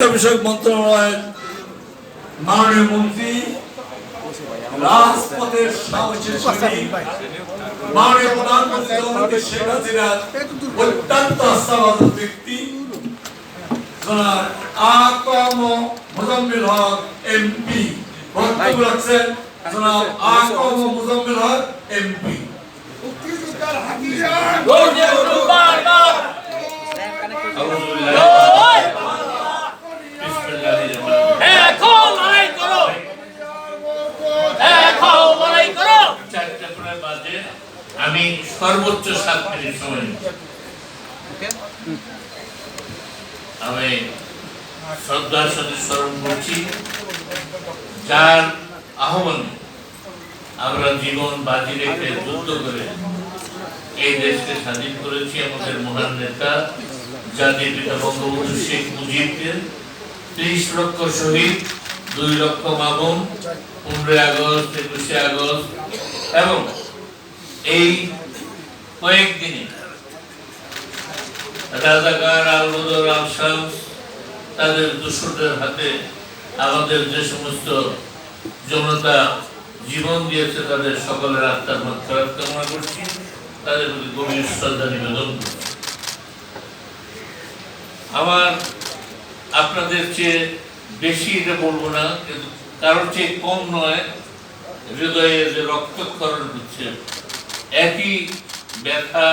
বিষয়ক মন্ত্রণালয়ের মাননীয় মন্ত্রী রাজপথের সাহসী সৈনিক মাননীয় প্রধানমন্ত্রী শেখ হাসিনার অত্যন্ত আস্থাবাদক ব্যক্তি আকম মুজাম্মিল হক এমপি বক্তব্য রাখছেন জনাব আকম মুজাম্মিল হক এমপি আমি সর্বোচ্চ সাত মিনিট সময় আমি শ্রদ্ধার সাথে স্মরণ করছি যার আহ্বানে আমরা জীবন বাজি রেখে যুদ্ধ করে এই দেশকে স্বাধীন করেছি। আমাদের মহান নেতা জাতির পিতা বঙ্গবন্ধু শেখ মুজিবকে ত্রিশ লক্ষ শহীদ দুই লক্ষ মামুন পনেরোই আগস্ট একুশে আগস্ট এবং এই কয়েকদিনে রাজাকার আলবদর আল শামস তাদের দূষণের হাতে আমাদের যে সমস্ত জনতা জীবন দিয়েছে, তাদের সকলের আত্মার মাত্রার কামনা করছি। তাদের প্রতি গভীর শ্রদ্ধা নিবেদন আমার আপনাদের চেয়ে বেশি এটা বলব না, কিন্তু কারোর চেয়ে কম নয়, হৃদয়ে যে রক্তক্ষরণ হচ্ছে একই ব্যথা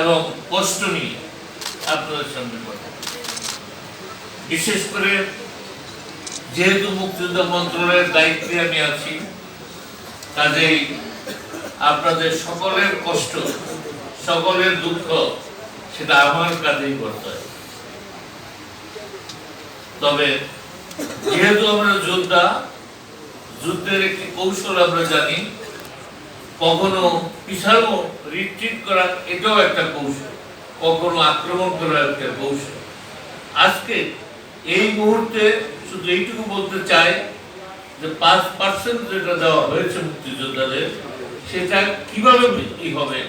এবং কষ্ট নিয়ে আপনাদের সামনে কথা। বিশেষ করে যেহেতু মুক্তিযুদ্ধ মন্ত্রণালয়ের দায়িত্বে আমি আছি, কাজেই আপনাদের সকলের কষ্ট, সকলের দুঃখ সেটা আমার কাজেই করতে হয়। তবে যেহেতু আমরা যোদ্ধা, যুদ্ধের একটি কৌশল আমরা জানি কখনো পিছানো রিট্রিট করা, এটাও একটা কৌশল। কখনো আক্রমণ করা একটা কৌশল। আজকে এই মুহূর্তে শুধু এইটুকু বলতে চাই যে পাঁচ পার্সেন্ট যেটা দেওয়া হয়েছে মুক্তিযোদ্ধাদের, সেটা কীভাবে বৃদ্ধি হবে?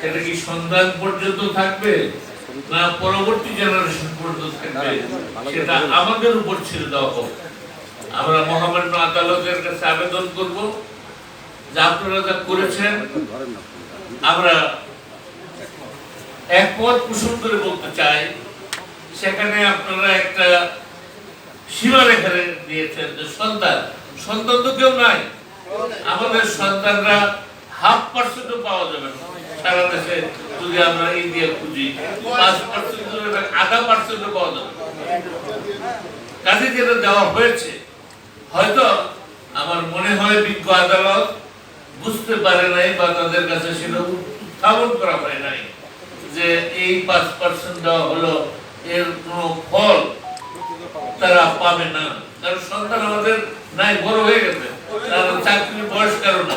সেটা কি সন্ধান পর্যন্ত থাকবে না পরবর্তী জেনারেশন পর্যন্ত থাকবে? সেটা আমাদের উপর ছেড়ে দেওয়া হোক। আমরা মহামান্য আদালতের কাছে আবেদন করব। যে আপনারা যা করেছেন, আমরা একমত পোষণ করে বলতে চাই, সেখানে আপনারা একটা সীমারেখা দিয়েছেন যে সন্তান সন্তান তো কেউ নাই। আমাদের সন্তানরা হাফ পার্সেন্টও পাওয়া যাবে না। সারা দেশে যদি আমরা ইন্ডিয়া খুঁজি, পাঁচ পার্সেন্ট আধা পার্সেন্টও পাওয়া যাবে কাজে যেটা দেওয়া হয়েছে, হয়তো আমার মনে হয় বিজ্ঞ আদালত বুঝতে পারে নাই বা তাদের কাছে সেটা উত্থাপন করা হয় নাই যে এই পাঁচ পার্সেন্ট দেওয়া হলো, এর কোনো ফল তারা পাবে না। কারণ সন্তান আমাদের নাই, বড় হয়ে গেছে। বয়স কারণ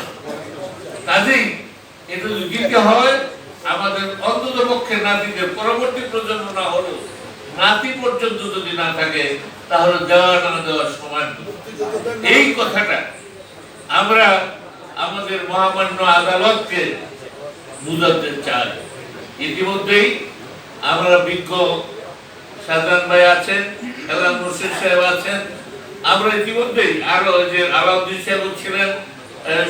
কাজেই এটা যদি দিতে হয়, আমাদের অন্তত পক্ষে নাতিদের পরবর্তী প্রজন্ম না হলেও নাতি পর্যন্ত যদি না থাকে, তাহলে দেওয়া না দেওয়ার সমান। এই কথাটা আমরা আমাদের মহামান্য আদালতকে বুঝাতে চাই। ইতিমধ্যেই আমরা বিজ্ঞ সাজান ভাই আছেন খেলাম মুর্শিদ সাহেব আছেন। আমরা ইতিমধ্যেই আরও যে আলাউদ্দিন সাহেব ছিলেন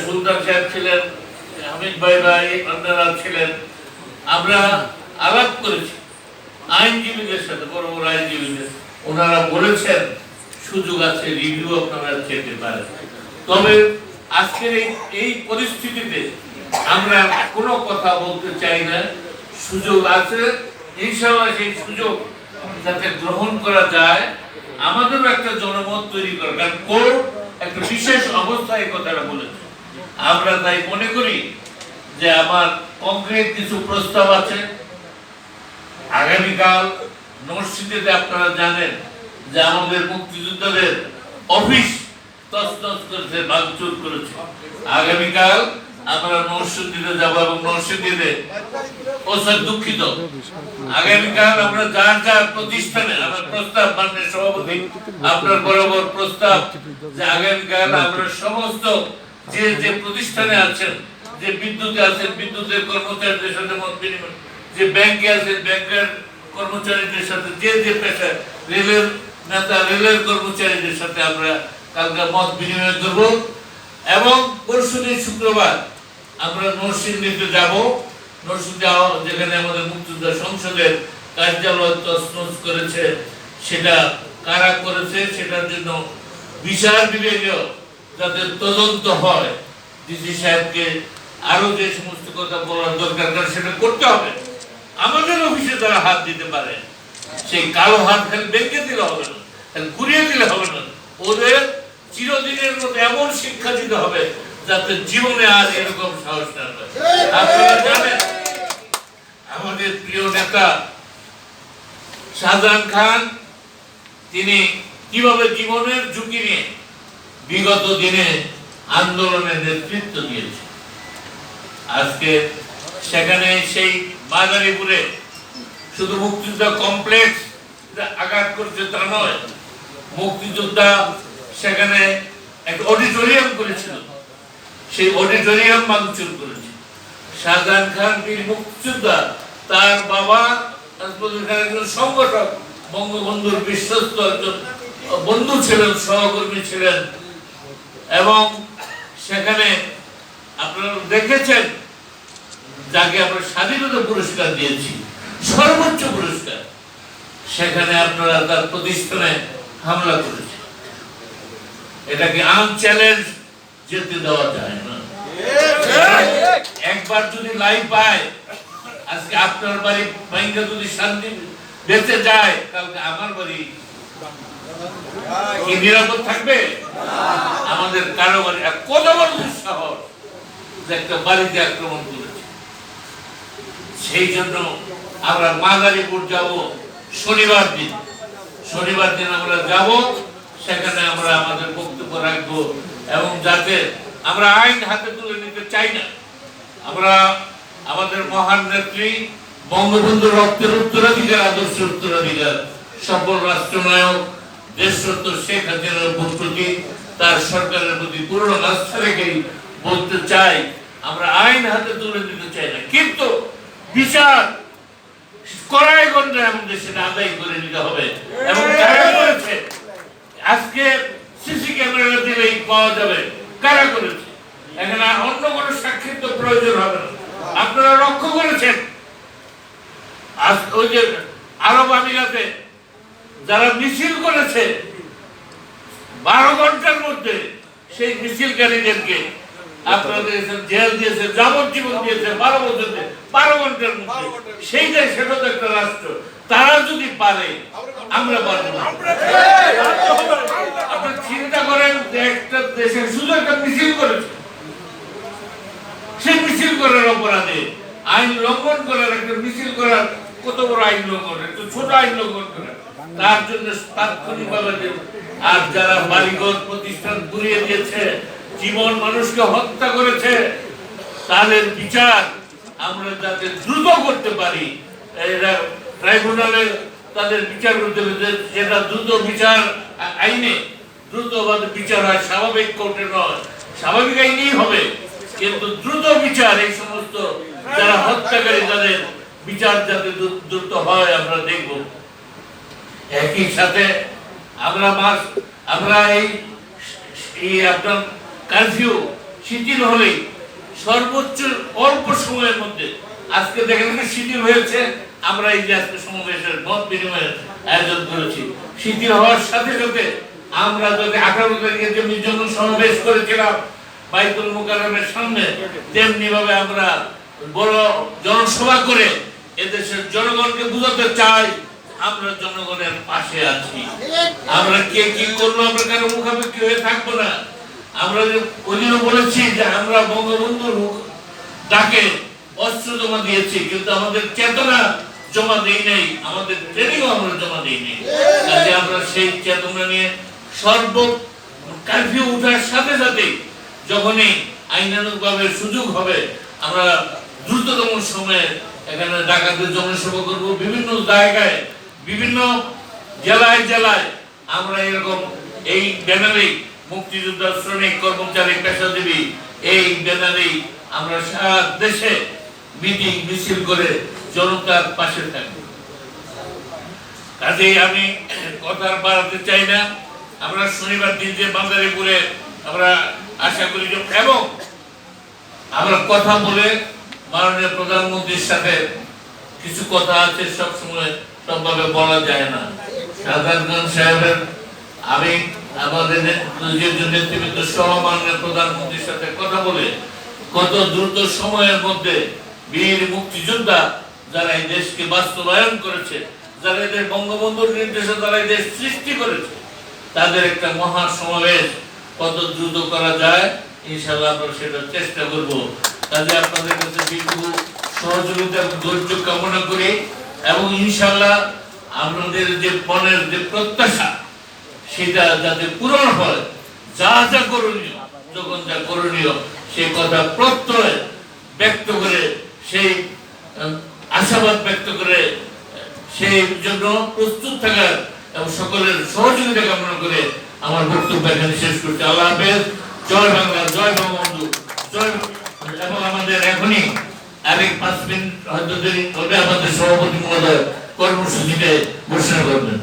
সুলতান সাহেব ছিলেন, হামিদ ভাই ভাই, অন্যরা ছিলেন। আমরা আলাপ করেছি। আইনজীবীদের সাথে, বড় বড় আইনজীবীদের। ওনারা বলেছেন, সুযোগ আছে রিভিউ আপনারা যেতে পারেন। তবে আজকের এই এই পরিস্থিতিতে আমরা কোনো কথা বলতে চাই না। সুযোগ আছে। ইনশাআল্লাহ সেই সুযোগ যাতে গ্রহণ করা যায়। আমাদেরও একটা জনমত তৈরি করা কারণ কোর্ট একটা বিশেষ অবস্থায় কথাটা বলেছে। আমরা তাই মনে করি যে আমার কংক্রিট কিছু প্রস্তাব আছে। আগামীকাল নরসিংদীতে আপনারা জানেন যে আমাদের মুক্তিযোদ্ধাদের অফিস আগামীকাল আমরা নরসিংদীতে যাব এবং নরসিংদীতে ও স্যার দুঃখিত। আগামীকাল আমরা যার যার প্রতিষ্ঠানে আমার প্রস্তাব মাননীয় সভাপতি, আপনার বরাবর প্রস্তাব যে আগামীকাল আমরা সমস্ত যে যে প্রতিষ্ঠানে আছেন, যে বিদ্যুতে আছেন, বিদ্যুতের কর্মচারীদের সাথে মত বিনিময়, যে ব্যাংকে আছেন, ব্যাংকের কর্মচারীদের সাথে যে যে পেশায়, রেলের নেতা, রেলের কর্মচারীদের সাথে আমরা কালকে মত বিনিময় করব এবং পরশু দিন শুক্রবার আমরা নরসিংদীতে যাব। নরসিংদী যেখানে আমাদের মুক্তিযোদ্ধা সংসদের কার্যালয় তছনছ করেছে, সেটা কারা করেছে, সেটার জন্য বিচার বিভাগীয় যাতে তদন্ত হয়, ডিসি সাহেবকে আরও যে সমস্ত কথা বলার দরকার, কারণ সেটা করতে হবে। আমাদের অফিসে তারা হাত দিতে পারে। সেই কালো হাত খালি বেঁকে দিলে হবে না, খালি ঘুরিয়ে দিলে হবে না। ওদের চিরদিনের মতো এমন শিক্ষা দিতে হবে যাতে জীবনে আর এরকম সাহস না আপনারা জানেন আমাদের প্রিয় নেতা শাহজাহান খান তিনি কীভাবে জীবনের ঝুঁকি নিয়ে বিগত দিনে আন্দোলনের নেতৃত্ব দিয়েছে আজকে সেখানে সেই মাদারীপুরে শুধু মুক্তিযোদ্ধা কমপ্লেক্স আঘাত করছে তা নয় মুক্তিযোদ্ধা সেখানে একটা অডিটোরিয়াম করেছিল। সেই অডিটোরিয়াম ভাঙচুর করেছে। শাহজাহান খান বীর মুক্তিযোদ্ধা, তার বাবা একজন সংগঠক, বঙ্গবন্ধুর বিশ্বস্ত একজন বন্ধু ছিলেন, সহকর্মী ছিলেন। এবং সেখানে আপনারা দেখেছেন, যাকে আমরা স্বাধীনতা পুরস্কার দিয়েছি, সর্বোচ্চ পুরস্কার, সেখানে আপনারা তার প্রতিষ্ঠানে হামলা করেছেন। এটাকে আম চ্যালেঞ্জ যেতে দেওয়া যায় না। একবার যদি লাইভ পায়, আজকে আপনার বাড়ি ভাইঙ্গা যদি শান্তি বেঁচে যায়, কালকে আমার বাড়ি কি নিরাপদ থাকবে? আমাদের কারও বাড়ি কত যে একটা বাড়িতে আক্রমণ করেছে? সেই জন্য আমরা মাদারীপুর যাব শনিবার দিন। শনিবার দিন আমরা যাব সেখানে আমরা আমাদের বক্তব্য রাখব এবং যাতে আমরা আইন হাতে তুলে নিতে চাই না। আমরা আমাদের মহান নেত্রী, বঙ্গবন্ধু রক্তের উত্তরাধিকার, আদর্শ উত্তরাধিকার, সফল রাষ্ট্রনায়ক, দেশরত্ন শেখ হাসিনার প্রতি তার সরকারের প্রতি পূর্ণ আস্থা রেখেই বলতে চাই, আমরা আইন হাতে তুলে নিতে চাই না। কিন্তু বিচার কড়াইগঞ্জে আমাদের সেটা আদায় করে নিতে হবে এবং কারা করেছে আজকে সিসি ক্যামেরা দিলেই পাওয়া যাবে। কারা করেছে? এখানে অন্য কোনো সাক্ষীর তো প্রয়োজন হবে না। আপনারা লক্ষ্য করেছেন? আজ ওই যে আরব আমিরাতে যারা মিছিল করেছে বারো ঘণ্টার মধ্যে সেই মিছিলকারীদেরকে আপনারা দিয়েছেন জেল দিয়েছে যাবজ্জীবন দিয়েছে বারো বছর বারো ঘণ্টার মধ্যে। সেইটাই সেটা তো একটা রাষ্ট্র। তারা যদি পারে আমরা পারব না। আপনি চিন্তা করেন যে একটা দেশে শুধু একটা মিছিল করেছে। সেই মিছিল করার অপরাধে আইন লঙ্ঘন করার একটা মিছিল করার কত বড় আইন লঙ্ঘন একটা ছোট আইন লঙ্ঘন করা। তার জন্য তাৎক্ষণিক ভাবে আর যারা বাড়িঘর প্রতিষ্ঠান পুড়িয়ে দিয়েছে জীবন মানুষকে হত্যা করেছে তাদের বিচার আমরা যাতে দ্রুত করতে পারি এরা ট্রাইব্যুনালে তাদের বিচার করতে হবে যেটা দ্রুত বিচার আইনে দ্রুতভাবে বিচার হয়, স্বাভাবিক কোর্টে নয়, স্বাভাবিক আইনেই হবে। কিন্তু দ্রুত বিচার, এই সমস্ত যারা হত্যাকারী, তাদের বিচার যাতে দ্রুত হয়, আমরা দেখব। একই সাথে আমরা মাস, আমরা এই এই আপনার কারফিউ শিথিল হলেই সর্বোচ্চ অল্প সময়ের মধ্যে, আজকে দেখেন শিথিল হয়েছে। আমরা এই যে আজকে সমাবেশের মত বিনিময়ের আয়োজন করেছি শিথিল হওয়ার সাথে সাথে আমরা যদি আঠারো তারিখে যেমনি জন্য সমাবেশ করেছিলাম, বাইতুল মুকাররমের সামনে তেমনি ভাবে আমরা বড় জনসভা করে এদেশের জনগণকে বুঝাতে চাই আমরা জনগণের পাশে আছি। আমরা কে কি করল, আমরা কারও মুখাপেক্ষি হয়ে থাকব না। আমরা যে ওইদিনও বলেছি যে আমরা বঙ্গবন্ধুর ডাকে অস্ত্র জমা দিয়েছি, কিন্তু আমাদের চেতনা জমা দেই নাই, আমাদের ট্রেনিংও আমরা জমা দেই নাই। কাজে আমরা সেই চেতনা নিয়ে সর্ব কারফিউ উঠার সাথে সাথে যখনই আইনানুগভাবে সুযোগ হবে, আমরা দ্রুততম সময়ে এখানে ডাকাতের জনসভা করব। বিভিন্ন জায়গায়, বিভিন্ন জেলায় জেলায় আমরা এরকম এই ব্যানারে মুক্তিযোদ্ধা, শ্রমিক, কর্মচারী, পেশাজীবী, এই ব্যানারে আমরা সারা দেশে মিটিং মিছিল করে জনতার পাশে থাকব কাজেই আমি কথা বাড়াতে চাই না। আমরা শনিবার দিন যে বান্দারিপুরে আমরা আশা করি এবং আমরা কথা বলে মাননীয় প্রধানমন্ত্রীর সাথে কিছু কথা আছে, সব সময় সবভাবে বলা যায় না। সাধারণ সাহেবের, আমি আমাদের নেতৃবৃন্দ সহ মাননীয় প্রধানমন্ত্রীর সাথে কথা বলে কত দ্রুত সময়ের মধ্যে বীর মুক্তিযোদ্ধা যারা এই দেশকে বাস্তবায়ন করেছে, যারা এদের বঙ্গবন্ধুর নির্দেশে এই দেশ সৃষ্টি করেছে, তাদের একটা মহা সমাবেশ কত দ্রুত করা যায়, ইনশাআল্লাহ আমরা সেটা চেষ্টা করব। কাজে আপনাদের কাছে বিপুল সহযোগিতা ধৈর্য কামনা করি এবং ইনশাল্লাহ আপনাদের যে মনের যে প্রত্যাশা, সেটা যাতে পূরণ হয়। যা যা করণীয়, যখন যা করণীয়, সে কথা প্রত্যয় ব্যক্ত করে সেই আশাবাদ ব্যক্ত করে সেই জন্য প্রস্তুত থাকার এবং সকলের সহযোগিতা কামনা করে আমার বক্তব্য এখানে শেষ করছি। আল্লাহ হাফেজ। জয় বাংলা, জয় বঙ্গবন্ধু। জয় এবং আমাদের এখনই আরেক পাঁচ মিনিট হয়তো দেরি হবে, আমাদের সভাপতি মহোদয় কর্মসূচিতে ঘোষণা করবেন।